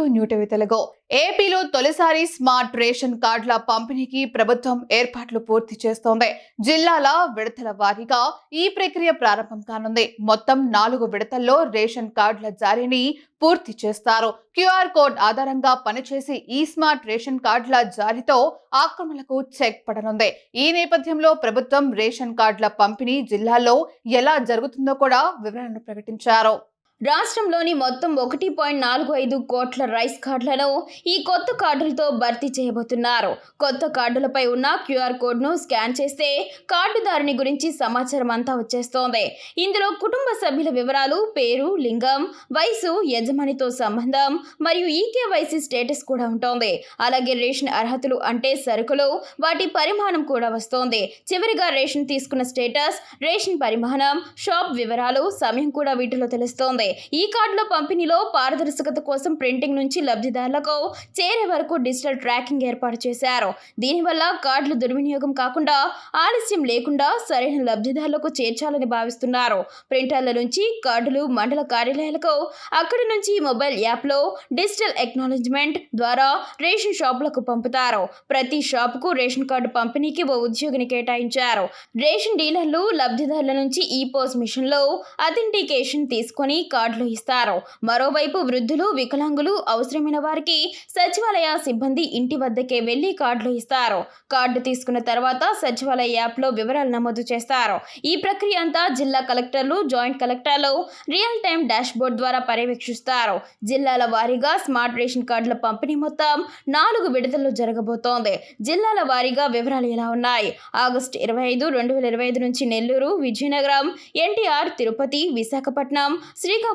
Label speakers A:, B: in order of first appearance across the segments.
A: To న్యూటవి Telugu ఏపీలో తొలిసారి smart ration కార్డుల పంపిణీకి ప్రభుత్వం ఏర్పాట్లు పూర్తి చేస్తోంది. జిల్లాల విడతల వారీగా ఈ ప్రక్రియ ప్రారంభం కానుంది. మొత్తం నాలుగు విడతల్లో రేషన్ కార్డుల జారీని పూర్తి చేస్తారు. క్యూఆర్ కోడ్ ఆధారంగా పనిచేసి ఈ స్మార్ట్ రేషన్ కార్డుల జారీతో ఆక్రమణలకు చెక్ పడనుంది. ఈ నేపథ్యంలో ప్రభుత్వం రేషన్ కార్డుల పంపిణీ జిల్లాలో ఎలా జరుగుతుందో కూడా వివరణను ప్రకటించారు.
B: రాష్ట్రంలోని మొత్తం ఒకటి పాయింట్ నాలుగు ఐదు కోట్ల రైస్ కార్డులను ఈ కొత్త కార్డులతో భర్తీ చేయబోతున్నారు. కొత్త కార్డులపై ఉన్న క్యూఆర్ కోడ్ను స్కాన్ చేస్తే కార్డుదారుని గురించి సమాచారం అంతా వచ్చేస్తోంది. ఇందులో కుటుంబ సభ్యుల వివరాలు పేరు లింగం వయసు యజమానితో సంబంధం మరియు ఈకేవైసీ స్టేటస్ కూడా ఉంటుంది. అలాగే రేషన్ అర్హతలు అంటే సరుకులు వాటి పరిమాణం కూడా వస్తోంది. చివరిగా రేషన్ తీసుకున్న స్టేటస్ రేషన్ పరిమాణం షాప్ వివరాలు సమయం కూడా వీటిలో తెలుస్తోంది. ఈ కార్డుల పంపిణీలో పారదర్శకత కోసం ప్రింటింగ్ నుంచి లబ్ధిదారులకు చేరే వరకు డిజిటల్ ట్రాకింగ్ ఏర్పాటు చేశారు. దీనివల్ల కార్డులు దుర్వినియోగం కాకుండా ఆలస్యం లేకుండా సరైన లబ్ధిదారులకు చేర్చాలని భావిస్తున్నారు. ప్రింటర్ల నుంచి కార్డులు మండల కార్యాలయాలకు అక్కడి నుంచి మొబైల్ యాప్లో డిజిటల్ ఎక్నాలజ్మెంట్ ద్వారా రేషన్ షాపులకు పంపుతారు. ప్రతి షాపుకు రేషన్ కార్డు పంపిణీకి ఓ ఉద్యోగిని కేటాయించారు. రేషన్ డీలర్లు లబ్ధిదారుల నుంచి ఈ పోస్ట్ మిషన్లో అథెంటికేషన్ తీసుకొని కార్డులు ఇస్తారు. మరోవైపు వృద్ధులు వికలాంగులు అవసరమైన వారికి సచివాలయ సిబ్బంది ఇంటి వద్దకే వెళ్ళి కార్డులు ఇస్తారు. కార్డు తీసుకున్న తర్వాత సచివాలయ యాప్లో వివరాలు నమోదు చేస్తారు. ఈ ప్రక్రియ అంతా జిల్లా కలెక్టర్లు జాయింట్ కలెక్టర్లు రియల్ టైం డాష్ బోర్డ్ ద్వారా పర్యవేక్షిస్తారు. జిల్లాల వారీగా స్మార్ట్ రేషన్ కార్డుల పంపిణీ మొత్తం నాలుగు విడతల్లో జరగబోతోంది. జిల్లాల వారీగా వివరాలు ఎలా ఉన్నాయి? ఆగస్టు ఇరవై ఐదు రెండు వేల ఇరవై ఐదు నుంచి నెల్లూరు విజయనగరం ఎన్టీఆర్ తిరుపతి విశాఖపట్నం శ్రీకాకుళం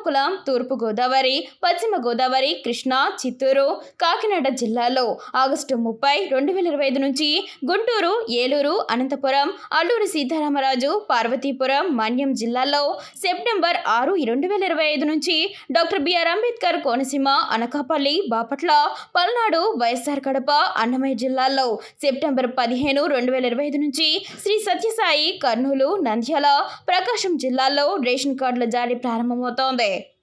B: తూర్పు గోదావరి పశ్చిమ గోదావరి కృష్ణా చిత్తూరు కాకినాడ జిల్లాల్లో ఆగస్టు ముప్పై రెండు వేల ఇరవై ఐదు నుంచి గుంటూరు ఏలూరు అనంతపురం అల్లూరి సీతారామరాజు పార్వతీపురం మన్యం జిల్లాల్లో సెప్టెంబర్ ఆరు రెండు వేల ఇరవై ఐదు నుంచి doctor BR Ambedkar Konaseema Anakapalli Bapatla Palnadu YSR Kadapa Annamayya జిల్లాల్లో సెప్టెంబర్ పదిహేను రెండు వేల ఇరవై ఐదు నుంచి శ్రీ సత్యసాయి కర్నూలు నంద్యాల ప్రకాశం జిల్లాల్లో రేషన్ కార్డుల జారీ ప్రారంభమవుతోంది. হবে